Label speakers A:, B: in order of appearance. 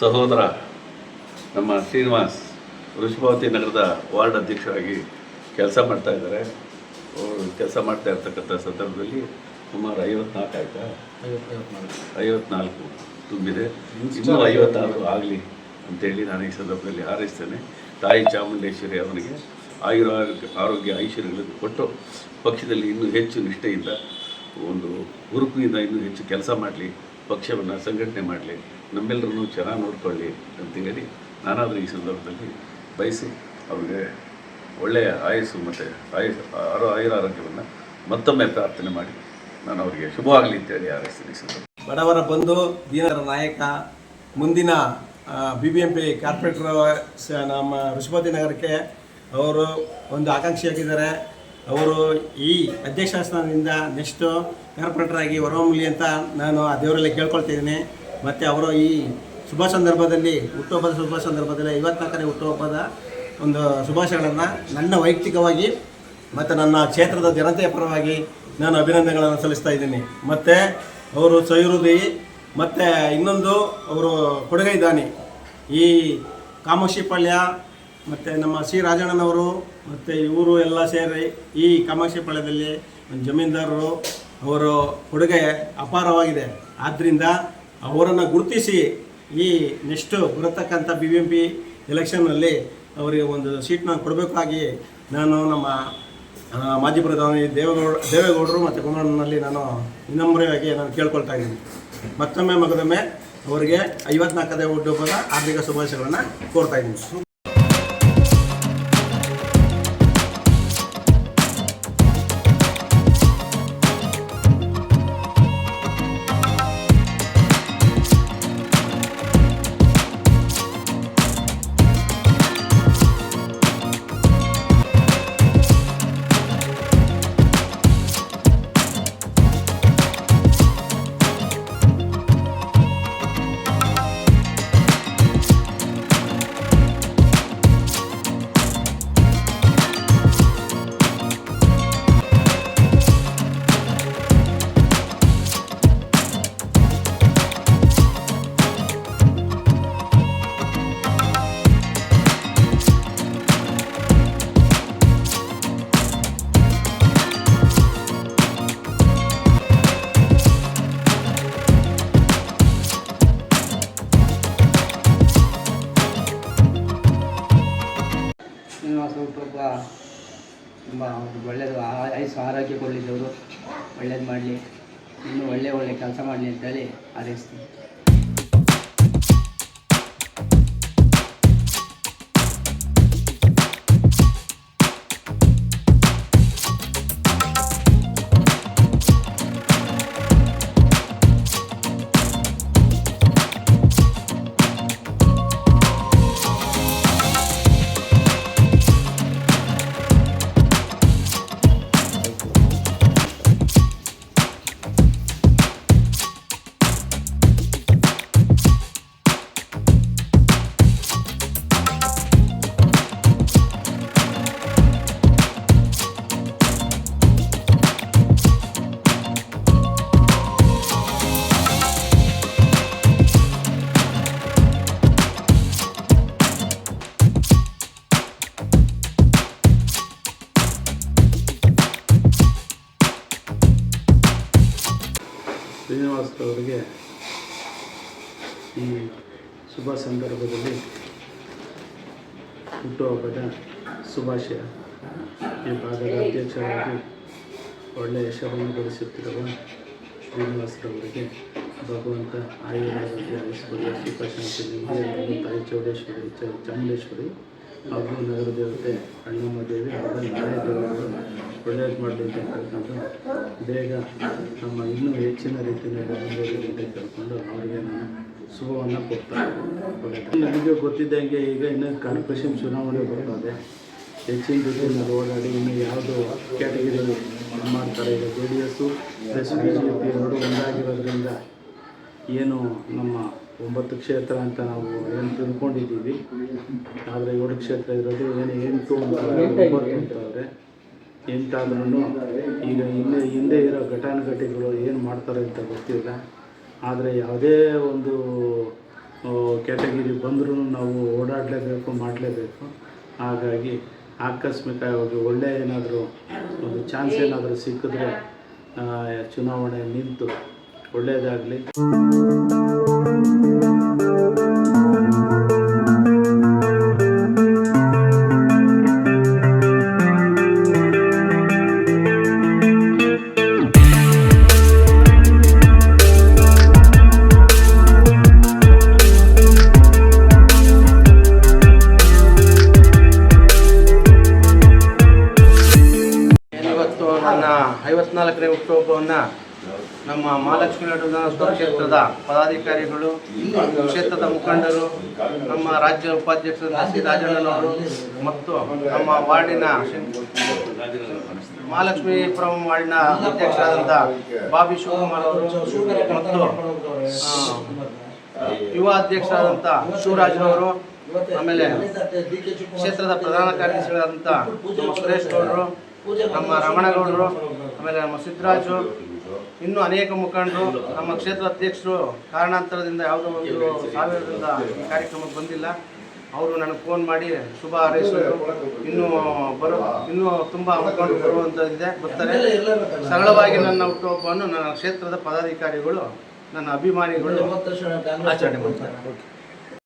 A: ಸಹೋದರ, ನಮ್ಮ ಶ್ರೀನಿವಾಸ್ ವೃಷಭಾವತಿ ನಗರದ ವಾರ್ಡ್ ಅಧ್ಯಕ್ಷರಾಗಿ ಕೆಲಸ ಮಾಡ್ತಾ ಇದ್ದಾರೆ. ಅವರು ಕೆಲಸ ಮಾಡ್ತಾ ಇರ್ತಕ್ಕಂಥ ಸಂದರ್ಭದಲ್ಲಿ ಸುಮಾರು ಐವತ್ನಾಲ್ಕು ಆಯಿತಾ? ಐವತ್ನಾಲ್ಕು ತುಂಬಿದೆ. ಇನ್ನೂ ಐವತ್ತಾರು ಆಗಲಿ ಅಂತೇಳಿ ನಾನು ಈ ಸಂದರ್ಭದಲ್ಲಿ ಹಾರೈಸ್ತೇನೆ. ತಾಯಿ ಚಾಮುಂಡೇಶ್ವರಿ ಅವನಿಗೆ ಆಯುರ ಆರೋಗ್ಯ ಐಶ್ವರ್ಯಗಳನ್ನು ಕೊಟ್ಟು ಪಕ್ಷದಲ್ಲಿ ಇನ್ನೂ ಹೆಚ್ಚು ನಿಷ್ಠೆಯಿಂದ ಒಂದು ಹುರುಪಿನಿಂದ ಇನ್ನೂ ಹೆಚ್ಚು ಕೆಲಸ ಮಾಡಲಿ. ಪಕ್ಷವನ್ನು ಸಂಘಟನೆ ಮಾಡಲಿ ನಮ್ಮೆಲ್ಲರನ್ನು ಚೆನ್ನಾಗಿ ನೋಡ್ಕೊಳ್ಳಿ ಅಂತೇಳಿ ನಾನಾದರೂ ಈ ಸಂದರ್ಭದಲ್ಲಿ ಬಯಸಿ ಅವರಿಗೆ ಒಳ್ಳೆಯ ಆಯಸ್ಸು ಮತ್ತು ಆಯಸ್, ಆರೋ ಆಯುರ ಆರೋಗ್ಯವನ್ನು ಮತ್ತೊಮ್ಮೆ ಪ್ರಾರ್ಥನೆ ಮಾಡಿ. ನಾನು ಅವರಿಗೆ ಶುಭವಾಗಲಿ ಅಂತೇಳಿ ಹಾರೈಸ್ತೀನಿ
B: ಬಡವರ ಬಂಧು, ದೀನರ ನಾಯಕ, ಮುಂದಿನ B B M P corporator ನಮ್ಮ ವೃಷಭತಿ ನಗರಕ್ಕೆ ಅವರು ಒಂದು ಆಕಾಂಕ್ಷಿಯಾಗಿದ್ದಾರೆ. ಅವರು ಈ ಅಧ್ಯಕ್ಷ ಸ್ಥಾನದಿಂದ ನೆಕ್ಸ್ಟು ಕಾರ್ಪೊರೇಟರಾಗಿ ಹೊರಹೊಮ್ಮಲಿ ಅಂತ ನಾನು ಆ ದೇವರಲ್ಲಿ ಕೇಳ್ಕೊಳ್ತಿದ್ದೀನಿ. ಮತ್ತು ಅವರು ಈ ಶುಭ ಸಂದರ್ಭದಲ್ಲಿ, ಹುಟ್ಟುಹಬ್ಬದ ಶುಭ ಸಂದರ್ಭದಲ್ಲಿ ಐವತ್ನಾಲ್ಕನೇ ಹುಟ್ಟುಹಬ್ಬದ ಒಂದು ಶುಭಾಶಯಗಳನ್ನು ನನ್ನ ವೈಯಕ್ತಿಕವಾಗಿ ಮತ್ತು ನನ್ನ ಕ್ಷೇತ್ರದ ಜನತೆಯ ಪರವಾಗಿ ನಾನು ಅಭಿನಂದನೆಗಳನ್ನು ಸಲ್ಲಿಸ್ತಾ ಇದ್ದೀನಿ. ಮತ್ತು ಅವರು ಸಹೃದಯಿ ಮತ್ತು ಇನ್ನೊಂದು ಅವರು ಕೊಡುಗೈ ದಾನಿ. ಈ ಕಾಮಾಕ್ಷಿ ಪಾಳ್ಯ ಮತ್ತು ನಮ್ಮ ಸಿ ರಾಜಣ್ಣನವರು, ಮತ್ತು ಇವರು ಎಲ್ಲ ಸೇರಿ ಈ ಕಾಮಾಕ್ಷಿ ಪಾಳ್ಯದಲ್ಲಿ ಒಂದು ಜಮೀನ್ದಾರರು, ಅವರ ಕೊಡುಗೆ ಅಪಾರವಾಗಿದೆ. ಆದ್ದರಿಂದ ಅವರನ್ನು ಗುರುತಿಸಿ ಈ ನೆಕ್ಸ್ಟು ಬರತಕ್ಕಂಥ ಬಿ ಬಿ ಎಂ ಪಿ ಎಲೆಕ್ಷನ್ನಲ್ಲಿ ಅವರಿಗೆ ಒಂದು ಸೀಟ್ನ ಕೊಡಬೇಕಾಗಿ ನಾನು ನಮ್ಮ ಮಾಜಿ ಪ್ರಧಾನಿ ದೇವೇಗೌಡ, ದೇವೇಗೌಡರು ಮತ್ತು ಕುಮಾರನಲ್ಲಿ ನಾನು ವಿನಮ್ರವಾಗಿ ನಾನು ಕೇಳ್ಕೊಳ್ತಾ ಇದ್ದೀನಿ. ಮತ್ತೊಮ್ಮೆ ಮಗದೊಮ್ಮೆ ಅವರಿಗೆ ಐವತ್ನಾಲ್ಕನೇ ಹುಟ್ಟುಹಬ್ಬದ ಆರ್ಥಿಕ ಶುಭಾಶಯಗಳನ್ನು ಕೋರ್ತಾ ಇದ್ದೀನಿ.
C: ತುಂಬ ಒಳ್ಳೆಯದು ಆಯುಸ್ ಆರೋಗ್ಯ ಒಳ್ಳೇದು ಮಾಡಲಿ ಇನ್ನೂ ಒಳ್ಳೆ ಒಳ್ಳೆ ಕೆಲಸ ಮಾಡಲಿ ಅಂತೇಳಿ ಹಾರೈಸ್ತೀನಿ
D: ಅವರಿಗೆ ಈ ಶುಭ ಸಂದರ್ಭದಲ್ಲಿ ಹುಟ್ಟುಹಬ್ಬದ ಶುಭಾಶಯ. ಈ ಭಾಗದ ಅಧ್ಯಕ್ಷರಾಗಿ ಒಳ್ಳೆಯ ಯಶವನ್ನು ಗಳಿಸುತ್ತಿರುವ ಶ್ರೀನಿವಾಸರವರಿಗೆ ಭಗವಂತ ಆಯುರ್ವೇದ ಸುಖಶಾಂತಿ ನೆಮ್ಮದಿಯನ್ನು ತಾಯಿ ಚೌಡೇಶ್ವರಿ ಚಾಮುಂಡೇಶ್ವರಿ ಹಾಗೂ ನಗರ ದೇವತೆ ಅಣ್ಣಮ್ಮ ದೇವಿ ಹಾಗೂ ನಾಳೆ ದೇವರು ಒಳ್ಳೇದು ಮಾಡಲಿ ಅಂತ ಬೇಗ ನಮ್ಮ ಇನ್ನೂ ಹೆಚ್ಚಿನ ರೀತಿಯಲ್ಲಿ ಮುಂದುವರಿಲಿ ಅಂತ ಕೇಳ್ಕೊಂಡು ಅವರಿಗೆ ನಾನು ಶುಭವನ್ನು ಕೊಡ್ತಾರೆ ನಿಮಗೆ ಗೊತ್ತಿದ್ದಂಗೆ ಈಗ ಇನ್ನೂ ಕಾರ್ಪೊರೇಷನ್ ಚುನಾವಣೆ ಬರ್ತದೆ. ಹೆಚ್ಚಿನ ರೀತಿಯಲ್ಲಿ ಓಡಾಡಿ ಇನ್ನು ಯಾವುದು ಕ್ಯಾಟಗಿರಿ ಮಾಡ್ತಾರೆ ಈಗ J D S plus B J P ಎರಡು ಒಂದಾಗಿರೋದ್ರಿಂದ ಏನು ನಮ್ಮ ಒಂಬತ್ತು ಕ್ಷೇತ್ರ ಅಂತ ನಾವು ಏನು ತಿಳ್ಕೊಂಡಿದ್ದೀವಿ. ಆದರೆ ಏಳು ಕ್ಷೇತ್ರ ಇರೋದು ಏನು ಎಂಟು ಅಂತಂದರೆ ಒಂಬತ್ತು ಅಂತಂದರೆ ಎಂಟಾದ್ರೂ ಈಗ ಹಿಂದೆ ಹಿಂದೆ ಇರೋ ಘಟಾನುಘಟಿಗಳು ಏನು ಮಾಡ್ತಾರೆ ಅಂತ ಗೊತ್ತಿಲ್ಲ. ಆದರೆ ಯಾವುದೇ ಒಂದು ಕ್ಯಾಟಗಿರಿ ಬಂದರೂ ನಾವು ಓಡಾಡಲೇಬೇಕು ಮಾಡಲೇಬೇಕು. ಹಾಗಾಗಿ ಆಕಸ್ಮಿಕವಾಗಿ ಒಳ್ಳೆಯ ಏನಾದರೂ ಒಂದು ಚಾನ್ಸ್ ಏನಾದರೂ ಸಿಕ್ಕಿದ್ರೆ ಚುನಾವಣೆ ನಿಂತು ಒಳ್ಳೆಯದಾಗಲಿ
C: ಐವತ್ನಾಲ್ಕನೇ ಹುಟ್ಟುಹಬ್ಬವನ್ನು ನಮ್ಮ ಮಹಾಲಕ್ಷ್ಮಿ ಕ್ಷೇತ್ರದ ಪದಾಧಿಕಾರಿಗಳು, ಕ್ಷೇತ್ರದ ಮುಖಂಡರು, ನಮ್ಮ ರಾಜ್ಯ ಉಪಾಧ್ಯಕ್ಷ ರಾಜಣ್ಣನವರು ಮತ್ತು ನಮ್ಮ ವಾರ್ಡಿನ ಮಹಾಲಕ್ಷ್ಮೀಪುರಂ ವಾರ್ಡಿನ ಅಧ್ಯಕ್ಷರಾದಂಥ ಬಾಬಿ ಶಿವಕುಮಾರ್ ಅವರು ಮತ್ತು ಯುವ ಅಧ್ಯಕ್ಷರಾದಂಥ ಶಿವರಾಜ್ನವರು ಆಮೇಲೆ ಕ್ಷೇತ್ರದ ಪ್ರಧಾನ ಕಾರ್ಯದರ್ಶಿಗಳಾದಂಥ ಸುರೇಶ್ ಗೌಡರು, ನಮ್ಮ ರಮಣಗೌಡರು, ಆಮೇಲೆ ನಮ್ಮ ಸಿದ್ದರಾಜು ಇನ್ನೂ ಅನೇಕ ಮುಖಂಡರು ನಮ್ಮ ಕ್ಷೇತ್ರ ಅಧ್ಯಕ್ಷರು ಕಾರಣಾಂತರದಿಂದ ಯಾವುದೋ ಒಂದು ಸಾವಿರದಿಂದ ಈ ಕಾರ್ಯಕ್ರಮಕ್ಕೆ ಬಂದಿಲ್ಲ. ಅವರು ನನಗೆ ಫೋನ್ ಮಾಡಿ ಶುಭ ಹಾರೈಸಿದರು ಇನ್ನೂ ಬರೋ ಇನ್ನೂ ತುಂಬ ಮುಖಂಡರು ಬರುವಂಥದ್ದಿದೆ ಬರ್ತಾರೆ. ಸರಳವಾಗಿ ನನ್ನ ಹುಟ್ಟುಹಬ್ಬವನ್ನು ನನ್ನ ಕ್ಷೇತ್ರದ ಪದಾಧಿಕಾರಿಗಳು ನನ್ನ ಅಭಿಮಾನಿಗಳು ಆಚರಣೆ ಮಾಡ್ತಾರೆ.